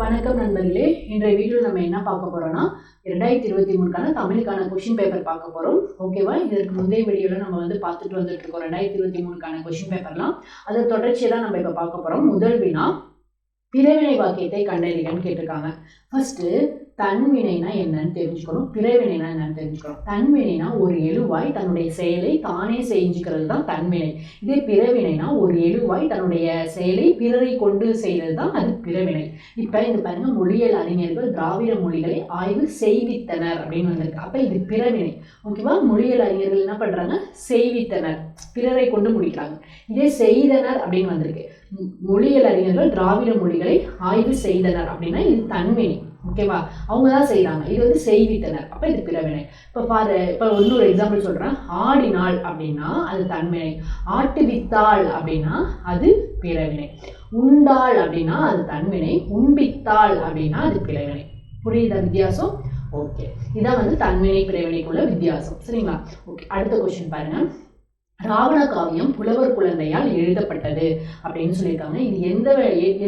வணக்கம் நண்பர்களே. இன்றைய வீடியோவில் நம்ம என்ன பார்க்க போகிறோம்னா ரெண்டாயிரத்தி இருபத்தி மூணுக்கான தமிழுக்கான கொஷின் பேப்பர் பார்க்க போகிறோம் ஓகேவா இதற்கு முந்தைய வீடியோவில் நம்ம வந்து பார்த்துட்டு வந்துட்டு இருக்கோம். ரெண்டாயிரத்தி இருபத்தி மூணுக்கான கொஷின் பேப்பர்லாம் அதை தொடர்ச்சியை தான் நம்ம இப்போ பார்க்க போகிறோம் முதல் வினா பிறவினை வாக்கியத்தை கண்டறிகன்னு கேட்டிருக்காங்க. ஃபர்ஸ்ட்டு தன்வினைனா என்னன்னு தெரிஞ்சுக்கணும் பிறவினைனா என்னன்னு தெரிஞ்சுக்கணும். தன்வினைனா ஒரு எழுவாய் தன்னுடைய செயலை தானே செஞ்சுக்கிறது தான் தன்வினை. இதே பிறவினைனா ஒரு எழுவாய் தன்னுடைய செயலை பிறரை கொண்டு செய்கிறது தான் அது பிறவினை. இப்போ இந்த பாருங்க மொழியியல் அறிஞர்கள் திராவிட மொழிகளை ஆய்வு செய்வித்தனர் அப்படின்னு வந்திருக்கு. அப்போ இது பிறவினை. ஓகேவா மொழியியல் அறிஞர்கள் என்ன பண்ணுறாங்க செய்வித்தனர். பிறரை கொண்டு முடிக்கிறாங்க. இதே செய்தனர் அப்படின்னு வந்திருக்கு. மொழியியல் அறிஞர்கள் திராவிட மொழிகளை ஆய்வு செய்தனர் அப்படின்னா இது தன்வினை. ஓகேவா அவங்க தான் செய்கிறாங்க இது வந்து செய்வித்தனர். அப்போ இது பிறவினை. இப்போ பாரு இப்போ இன்னொரு எக்ஸாம்பிள் சொல்கிறேன் ஆடினாள் அப்படின்னா அது தன்வினை ஆட்டுவித்தாள் அப்படின்னா அது பிறவினை. உண்டாள் அப்படின்னா அது தன்வினை உண்பித்தாள் அப்படின்னா அது பிறவினை. புரியுதா வித்தியாசம்? ஓகே இதான் வந்து தன்வினை பிறவினைக்குள்ள வித்தியாசம். சரிங்களா? ஓகே அடுத்த கொஸ்டின் பாருங்கள் ராவண காவியம் புலவர் குழந்தையால் எழுதப்பட்டது அப்படின்னு சொல்லியிருக்காங்க. இது எந்த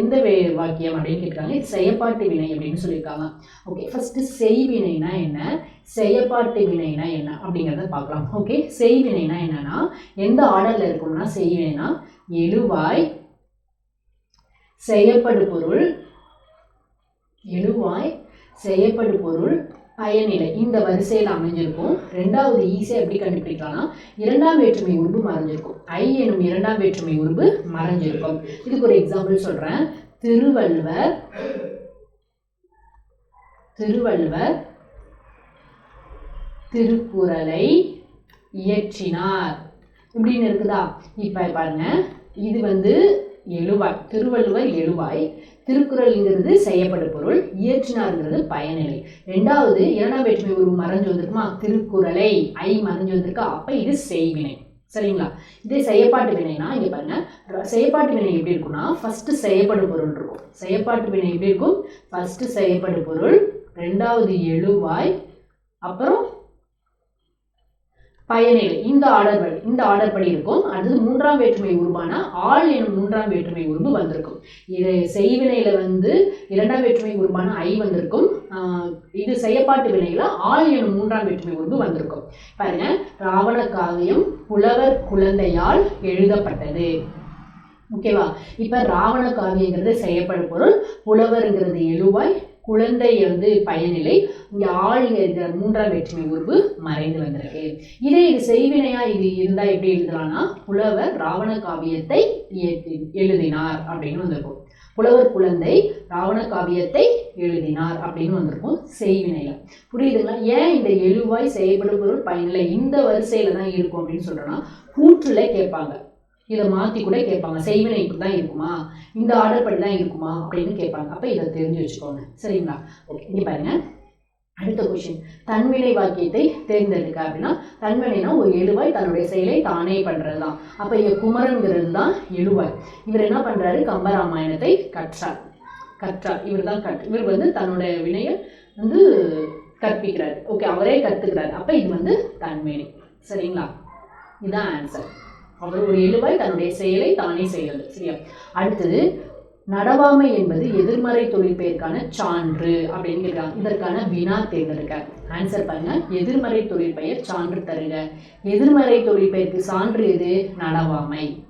எந்த வாக்கியம் அப்படின்னு கேட்குறாங்க. இது செயப்பாட்டு வினை அப்படின்னு சொல்லியிருக்காங்க. ஓகே ஃபர்ஸ்ட் செய்வினைனா என்ன? செயப்பாட்டு வினைனா என்ன? அப்படிங்கிறத பார்க்கலாம். ஓகே செய்வினைனா என்னன்னா எந்த ஆர்டர்ல இருக்கும்னா செய்வினைனா எழுவாய் செய்யப்படு பொருள் எழுவாய் செய்யப்படு பொருள் பயனிலை. இந்த வரிசையில் அமைஞ்சிருக்கும். ரெண்டாவது ஈஸியாக எப்படி கண்டுபிடிக்கலாம்னா இரண்டாம் வேற்றுமை உருபு மறைஞ்சிருக்கும். ஐ எனும் இரண்டாம் வேற்றுமை உருபு மறைஞ்சிருக்கும். இதுக்கு ஒரு எக்ஸாம்பிள் சொல்கிறேன் திருவள்ளுவர் திருவள்ளுவர் திருக்குறளை இயற்றினார். இப்படின்னு இருக்குதா? இப்போ பாருங்க. இது வந்து எழுவாய். திருவள்ளுவர் எழுவாய். திருக்குறள்ங்கிறது செய்யப்படும் பொருள் இயற்றினார்ங்கிறது பயனிலை. ரெண்டாவது இரண்டாம் வேற்றுமை உருவம் மறைஞ்சு வந்திருக்குமா திருக்குறளை. ஐ மறைஞ்சு வந்திருக்கா அப்போ இது செய்வினை. சரிங்களா? இதே செய்யப்பாட்டு வினைனா இங்கே பாருங்க செயற்பாட்டு செய்யப்பாட்டு வினை எப்படி இருக்கும்னா ஃபர்ஸ்ட் செய்யப்படும் பொருள் இருக்கும். செயற்பாட்டு வினை எப்படி இருக்கும்? ஃபர்ஸ்ட் செய்யப்படும் பொருள் ரெண்டாவது எழுவாய் அப்புறம் பயனில் இந்த ஆர்டர் படி இந்த ஆர்டர் படி இருக்கும். அடுத்தது மூன்றாம் வேற்றுமை உருவான? ஆள் எனும் மூன்றாம் வேற்றுமை உருவு வந்திருக்கும். இது செய்வினையில வந்து இரண்டாம் வேற்றுமை உருவான ஐ வந்திருக்கும். இது செய்யப்பாட்டு வினையில ஆள் எனும் மூன்றாம் வேற்றுமை உருவு வந்திருக்கும். பாருங்க. ராவண காவியம் புலவர் குழந்தையால் எழுதப்பட்டது. ஓகேவா? இப்ப ராவண காவியங்கிறது செய்யப்படும் பொருள். புலவருங்கிறது எழுவாய் குழந்தை வந்து பயனிலை இங்கே ஆள் இருக்கிற மூன்றாம் வேற்றுமை உருவு மறைந்து வந்திருக்கு. இதே இது செய்வினையா இது இருந்தா எப்படி எழுதலாம்னா புலவர் ராவண காவியத்தை எழுதினார் அப்படின்னு வந்திருக்கும். புலவர் குழந்தை ராவண காவியத்தை எழுதினார் அப்படின்னு வந்திருக்கும் செய்வினையில. புரியுதுங்களா? ஏன் இந்த எழுவாய் செய்யப்படும் பொருள் பயனில்லை இந்த வரிசையில தான் இருக்கும் அப்படின்னு சொல்றேன்னா கூற்றுல கேட்பாங்க. இதை மாற்றி கூட கேட்பாங்க. செய்வினை இப்படி தான் இருக்குமா? இந்த ஆர்டர் படி தான் இருக்குமா? அப்படின்னு கேட்பாங்க. அப்போ இதை தெரிஞ்சு வச்சுக்கோங்க. சரிங்களா? ஓகே இங்கே பாருங்க. அடுத்த கொஷின் தன்வினை வாக்கியத்தை தேர்ந்தெடுக்க அப்படின்னா தன்வினைனா ஒரு எழுவாய் தன்னுடைய செயலை தானே பண்ணுறது தான் அப்போ இங்கே குமரங்கிறது தான் எழுவாய். இவர் என்ன பண்ணுறாரு கம்பராமாயணத்தை கற்றார். கற்றார். இவர் தான் கற் இவர் வந்து தன்னுடைய வினையை வந்து கற்பிக்கிறார். ஓகே அவரே கற்றுக்கிறார் அப்போ இது வந்து தன்வினை. சரிங்களா? இதுதான் ஆன்சர் அவர் ஒரு எழுவாய் தன்னுடைய செயலை தானே செய்கிறது சரியா? அடுத்தது நடவாமை என்பது எதிர்மறை தொழிற்பெயருக்கான சான்று அப்படின்னு கேட்குறாங்க. இதற்கான வினா தேர்ந்தெடுக்க. ஆன்சர் பாருங்க. எதிர்மறை தொழிற்பெயர் சான்று தருக. எதிர்மறை தொழிற்பெயருக்கு சான்று எது? நடவாமை.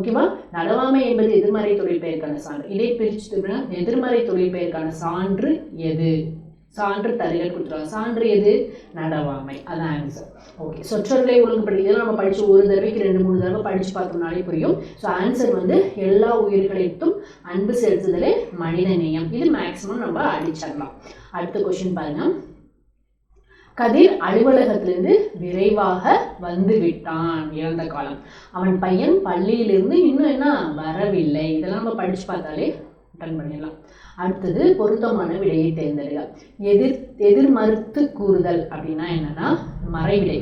ஓகேவா? நடவாமை என்பது எதிர்மறை தொழிற்பெயருக்கான சான்று. இதை பிரிச்சுட்டு எதிர்மறை தொழிற்பெயருக்கான சான்று எது? சான்று தருகன்னு கொடுத்துருவாங்க. சான்று எது? நடவாமை. அதான் ஆன்சர் ஓகே சொற்றொடரை ஒழுங்குபடுத்தி இதெல்லாம் நம்ம படிச்சு ஒரு தடவைக்கு ரெண்டு மூணு தடவை படிச்சு பார்த்தோம்னாலே புரியும். ஸோ ஆன்சர் வந்து எல்லா உயிர்களிடத்தும் அன்பு செலுத்துதலே மனித நேயம். இது மேக்ஸிமம் நம்ம அடிச்சிடலாம். அடுத்த கொஷின் பாருங்க. கதிர் அலுவலகத்திலிருந்து விரைவாக வந்து விட்டான். இறந்த காலம். அவன் பையன் பள்ளியிலிருந்து இன்னும் என்ன? வரவில்லை. இதெல்லாம் நம்ம படிச்சு பார்த்தாலே அட்டன் பண்ணிடலாம். அடுத்தது பொருத்தமான விடையை தேர்ந்தெடுக்க எதிர் எதிர் மறுத்து கூறுதல் அப்படின்னா என்னன்னா மறைவிடை.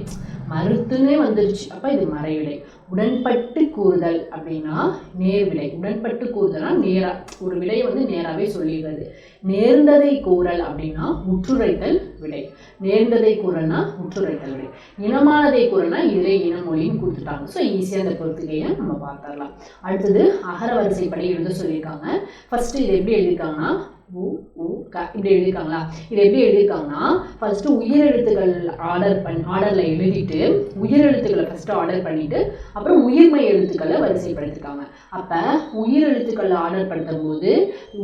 மறுத்துன்னே வந்துருச்சு. அப்போ இது மறைவிடை. உடன்பட்டு கூறுதல் அப்படின்னா நேர்விடை. உடன்பட்டு கூறுதல்னா நேராக ஒரு விடையை வந்து நேராகவே சொல்லிடுறது. நேர்ந்ததை கூறல் அப்படின்னா முற்றுரைத்தல் விடை. நேர்ந்ததை கூறல்னா முற்றுரைத்தல் விடை. இனமானதை கூறல்னா இதிலே இனமொழின்னு கொடுத்துட்டாங்க. ஸோ ஈஸியாக அந்த பொறுத்துக்கையை நம்ம பார்த்துடலாம். அடுத்தது அகர வரிசைப்படி எழுத சொல்லியிருக்காங்க. ஃபஸ்ட்டு இது எப்படி எழுதியிருக்காங்கன்னா உ உ க இப்படி எழுதியிருக்காங்களா? இது எப்படி எழுதியிருக்காங்கன்னா ஃபஸ்ட்டு உயிரெழுத்துக்கள் ஆர்டர் பண் ஆர்டரில் எழுதிட்டு உயிரெழுத்துக்களை ஃபஸ்ட்டு ஆர்டர் பண்ணிவிட்டு அப்புறம் உயிர்மை எழுத்துக்களை வரிசைப்படுத்திருக்காங்க. அப்போ உயிரெழுத்துக்களை ஆர்டர் பண்ணும் போது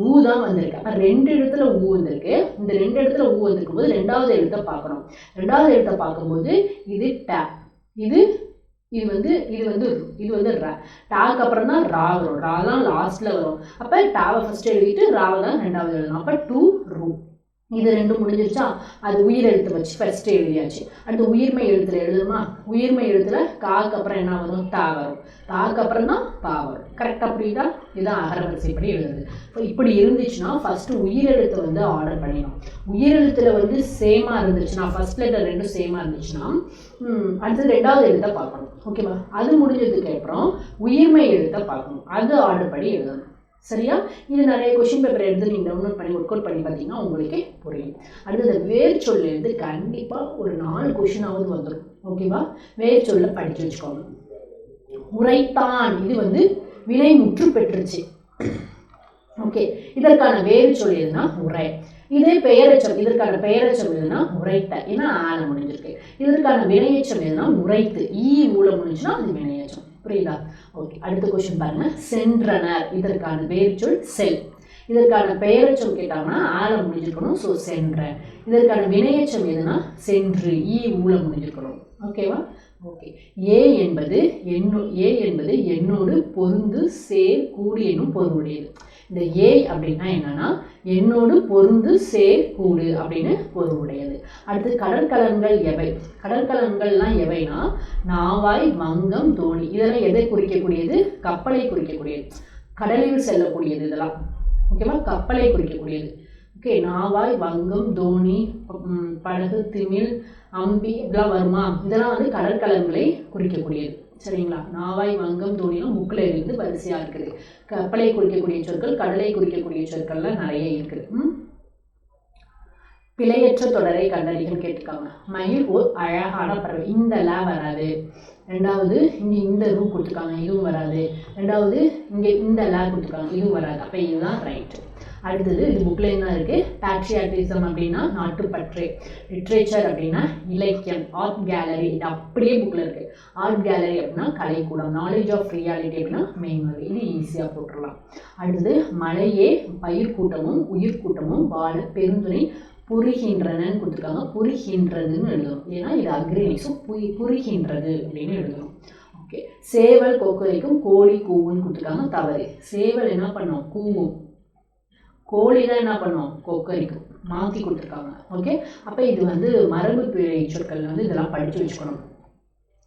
ஊ தான் வந்திருக்கு. அப்போ ரெண்டு இடத்துல ஊ வந்திருக்கு. இந்த ரெண்டு இடத்துல ஊ வந்திருக்கும் போது ரெண்டாவது எழுத்தை பார்க்கணும். ரெண்டாவது எழுத்தை பார்க்கும்போது இது ட இது இது வந்து இது வந்து இது வந்து ர. டாக்கு அப்புறம் தான் ரா வரும். ரா தான் லாஸ்ட்டில் வரும். அப்போ டாவை ஃபஸ்ட்டு எழுதிட்டு ராவை தான் ரெண்டாவது எழுதணும். அப்போ டூ ரூ. இது ரெண்டும் முடிஞ்சிருச்சா? அது உயிர் எழுத்து வச்சு ஃபஸ்ட்டு எழுதியாச்சு. அடுத்து உயிர்மை எழுத்துல எழுதுமா உயிர்மை எழுத்துல காக்கு அப்புறம் என்ன வரும்? தா வரும். தாக்கு அப்புறம் தான் பா வரும். கரெக்டாக புரியுதா? இதுதான் அகர வரிசைப்படி எழுதுறது. இப்போ இப்படி இருந்துச்சுன்னா ஃபஸ்ட்டு உயிரெழுத்தை வந்து ஆர்டர் பண்ணிடணும். உயிரெழுத்துல வந்து சேமாக இருந்துச்சுன்னா ஃபர்ஸ்ட் லெட்டர் ரெண்டும் சேமாக இருந்துச்சுன்னா அடுத்து அடுத்தது ரெண்டாவது எழுத்தை பார்க்கணும். ஓகேவா அது முடிஞ்சதுக்கு அப்புறம் உயிர்மை எழுத்தை பார்க்கணும். அது ஆர்டர் படி எழுதணும். சரியா? இது நிறைய கொஷின் பேப்பர் எடுத்து நீங்கள் டவுன்லோட் பண்ணி ஒர்க் அவுட் பண்ணி பார்த்தீங்கன்னா உங்களுக்கே புரியும். அடுத்தது வேர் சொல்லேருந்து கண்டிப்பாக ஒரு நாலு கொஷினாவது வந்துடும் ஓகேவா வேர் சொல்ல படித்து வச்சுக்கோங்க. உரைத்தான் இது வந்து வினை முற்று பெற்றுச்சு. ஓகே இதற்கான வேறு சொல் எதுனா உரை இதே பெயரச்சம் இதற்கான பெயரச்சம் எதுனா உரைத்த ஏன்னா ஆழ முடிஞ்சிருக்கு. இதற்கான வினையச்சம் எதுனா உரைத்து ஈ ஊல முடிஞ்சுன்னா அது வினையச்சம் புரியுதா? ஓகே அடுத்த கொஸ்டின் பாருங்க. சென்றனர். இதற்கான வேறு சொல் செல். இதற்கான பெயரச்சம் கேட்டாங்கன்னா ஆல முடிஞ்சிருக்கணும் ஸோ சென்ற இதற்கான வினையச்சம் எதுனா சென்று ஈ ஊழ முடிஞ்சிருக்கணும். ஓகேவா ஓகே ஏ என்பது எண்ணோ ஏ என்பது என்னோடு பொருந்து சேர் கூடி என்னும் பொருளுடையது. இந்த ஏ அப்படின்னா என்னன்னா என்னோடு பொருந்து சேர் கூடு அப்படின்னு பொருளுடையது அடுத்து கடற்கலன்கள் எவை? கடற்கலன்கள்லாம் எவைனா நாவாய் மங்கம் தோணி இதெல்லாம் எதை குறிக்கக்கூடியது? கப்பலை குறிக்கக்கூடியது. கடலில் செல்லக்கூடியது இதெல்லாம். ஓகேவா? கப்பலை குறிக்கக்கூடியது. ஓகே நாவாய் வங்கம் தோணி படகு திமில் அம்பி இதெல்லாம் வருமா? இதெல்லாம் வந்து கடற்கலன்களை குறிக்கக்கூடியது. சரிங்களா? நாவாய் வங்கம் தோணிலாம் முக்கில் இருந்து வரிசையாக இருக்குது. கப்பலை குறிக்கக்கூடிய சொற்கள் கடலை குறிக்கக்கூடிய சொற்கள்லாம் நிறைய இருக்குது. பிழையற்ற தொடரை கண்டறிகள் கேட்டிருக்காங்க மயில் ஒரு அழகான பறவை. இந்த லா வராது. ரெண்டாவது இங்கே இந்த ரூ கொடுத்துருக்காங்க இதுவும் வராது. ரெண்டாவது இங்கே இந்த லா கொடுத்துருக்காங்க இதுவும் வராது. அப்போ இதுதான் ரைட்டு அடுத்தது இது புக்கில் தான் இருக்குது பேட்ரியாட்டிசம் அப்படின்னா நாட்டுப்பற்று லிட்ரேச்சர் அப்படின்னா இலக்கியம் ஆர்ட் கேலரி இது அப்படியே புக்கில் இருக்குது ஆர்ட் கேலரி அப்படின்னா கலைக்கூடம் நாலேஜ் ஆஃப் ரியாலிட்டி அப்படின்னா மெய்மொழி இது ஈஸியாக போட்டுடலாம். அடுத்தது மழையே பயிர்கூட்டமும் உயிர்கூட்டமும் வாழ பெருந்துணை புரிகின்றனன்னு கொடுத்துருக்காங்க. புரிகின்றதுன்னு எழுதணும். ஏன்னா இது அக்ரிணி. ஸோ புரி புரிகின்றது அப்படின்னு எழுதணும். ஓகே சேவல் கொக்கரைக்கும் கோழி கூவுன்னு கொடுத்துருக்காங்க. தவறு. சேவல் என்ன பண்ணும்? கூவும். கோழி தான் என்ன பண்ணும்? கொக்கரிக்கும் மாற்றி கொடுத்துருக்காங்க. ஓகே அப்போ இது வந்து மரபு பிழை சொற்கள் வந்து இதெல்லாம் படித்து வச்சுக்கணும்.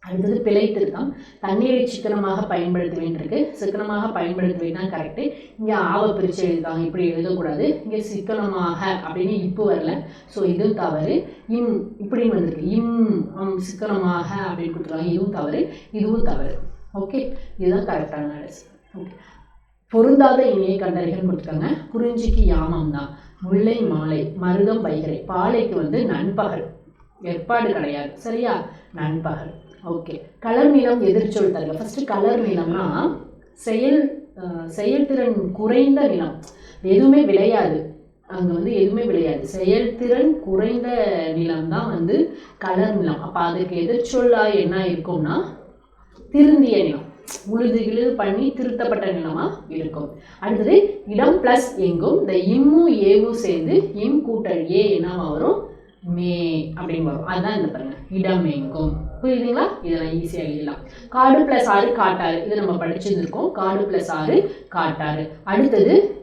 அடுத்தது பிழை திருத்தம். தண்ணீரை சிக்கனமாக பயன்படுத்துவேன் இருக்கு சிக்கனமாக பயன்படுத்துவேன் தான் கரெக்டு இங்கே ஆவ பிரித்து எழுதுவாங்க. இப்படி எழுதக்கூடாது. இங்கே சிக்கனமாக அப்படின்னு இப்போ வரல. ஸோ இதுவும் தவறு. இம் இப்படின்னு வந்திருக்கு இம் சிக்கனமாக அப்படின்னு கொடுத்துருக்காங்க இதுவும் தவறு. இதுவும் தவறு. ஓகே இதுதான் கரெக்டான ஆன்சர் ஓகே பொருந்தாத இணையை கண்டறிகள் கொடுத்துருக்காங்க. குறிஞ்சிக்கு யாமம் தான் முல்லை மாலை மருதம் வைகரை பாலைக்கு வந்து நண்பகல். ஏற்பாடு கிடையாது. சரியா? நண்பகல். ஓகே. கலர் நிலம் எதிர்ச்சொல் தருங்க ஃபஸ்ட்டு கலர் நிலம்னா செயல் செயல்திறன் குறைந்த நிலம். எதுவுமே விளையாது. அங்கே வந்து எதுவுமே விளையாது. செயல்திறன் குறைந்த நிலம் தான் வந்து கலர் நிலம். அப்போ அதுக்கு எதிர்ச்சொல்லா என்ன இருக்கும்னா திருந்திய நிலம். உழுது இழுது பண்ணி திருத்தப்பட்ட நிலமா இருக்கும். அடுத்தது இடம் பிளஸ் எங்கும் இந்த இம்மு ஏவும் சேர்ந்து இம் கூட்டல் ஏ என்னவா வரும்? மே அப்படின்னு வரும். அதுதான் இந்த பாருங்க இடம் எங்கும். புரியுதுங்களா? இதெல்லாம் ஈஸியாக எழுதலாம். காடு பிளஸ் ஆறு காட்டாறு. இது நம்ம படிச்சிருந்துருக்கோம். காடு பிளஸ் ஆறு காட்டாறு. அடுத்தது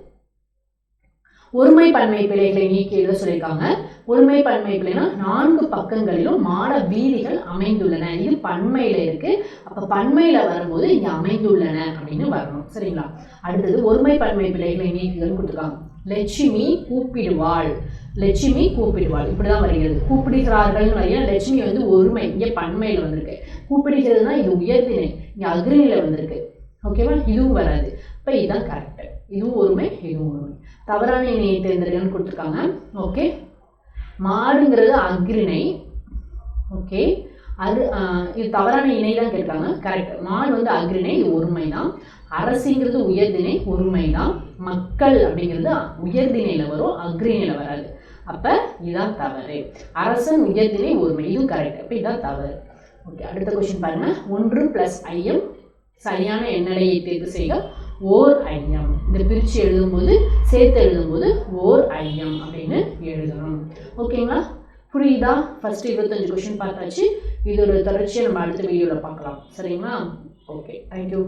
ஒருமை பன்மை பிழைகளை நீக்கி எழுத சொல்லியிருக்காங்க. ஒருமை பன்மை பிழைனா நான்கு பக்கங்களிலும் மாட வீதிகள் அமைந்துள்ளன. இது பன்மையில இருக்கு. அப்ப பன்மையில வரும்போது இங்க அமைந்துள்ளன அப்படின்னு வரணும். சரிங்களா? அடுத்தது ஒருமை பன்மை பிழைகளை நீக்குதல் கொடுத்துருக்காங்க. லட்சுமி கூப்பிடுவாள். லட்சுமி கூப்பிடுவாள். இப்படிதான் வருகிறது. கூப்பிடுகிறார்கள் வரையா லட்சுமி வந்து ஒருமை இங்க பன்மையில வந்திருக்கு. கூப்பிடுகிறதுனா இது உயர்தினை இங்க அக்ரிணில வந்திருக்கு. ஓகேவா? இதுவும் வராது. இப்போ இதுதான் கரெக்ட் இதுவும் ஒருமை இதுவும் ஒருமை. தவறான இணையை தேர்ந்தெடுக்கணும்னு கொடுத்துருக்காங்க. ஓகே மாடுங்கிறது அக்ரிணை ஓகே அது இது தவறான இணை தான் கேட்காங்க கரெக்ட் மாடு வந்து அக்ரிணை இது ஒருமை தான் அரசுங்கிறது உயர்திணை ஒருமை தான் மக்கள் அப்படிங்கிறது உயர்திணையில் வரும் அக்ரிணையில் வராது. அப்போ இதுதான் தவறு. அரசன் உயர்திணை ஒருமை. இதுவும் கரெக்ட் அப்போ இதுதான் தவறு. ஓகே அடுத்த கொஸ்டின் பாருங்க. ஒன்று ப்ளஸ் ஐயம் சரியான எண்ணடையை தேர்வு செய்க. ஓர் ஐயம். இந்த பிரித்து எழுதும்போது சேர்த்து எழுதும்போது ஓர் ஐயம் அப்படின்னு எழுதணும். ஓகேங்களா புரியுதா? ஃபர்ஸ்ட் இருபத்தஞ்சு கொஷின் பார்த்தாச்சு. இதோட தொடர்ச்சியை நம்ம அடுத்த வீடியோவில் பார்க்கலாம். சரிங்களா? Okay thank you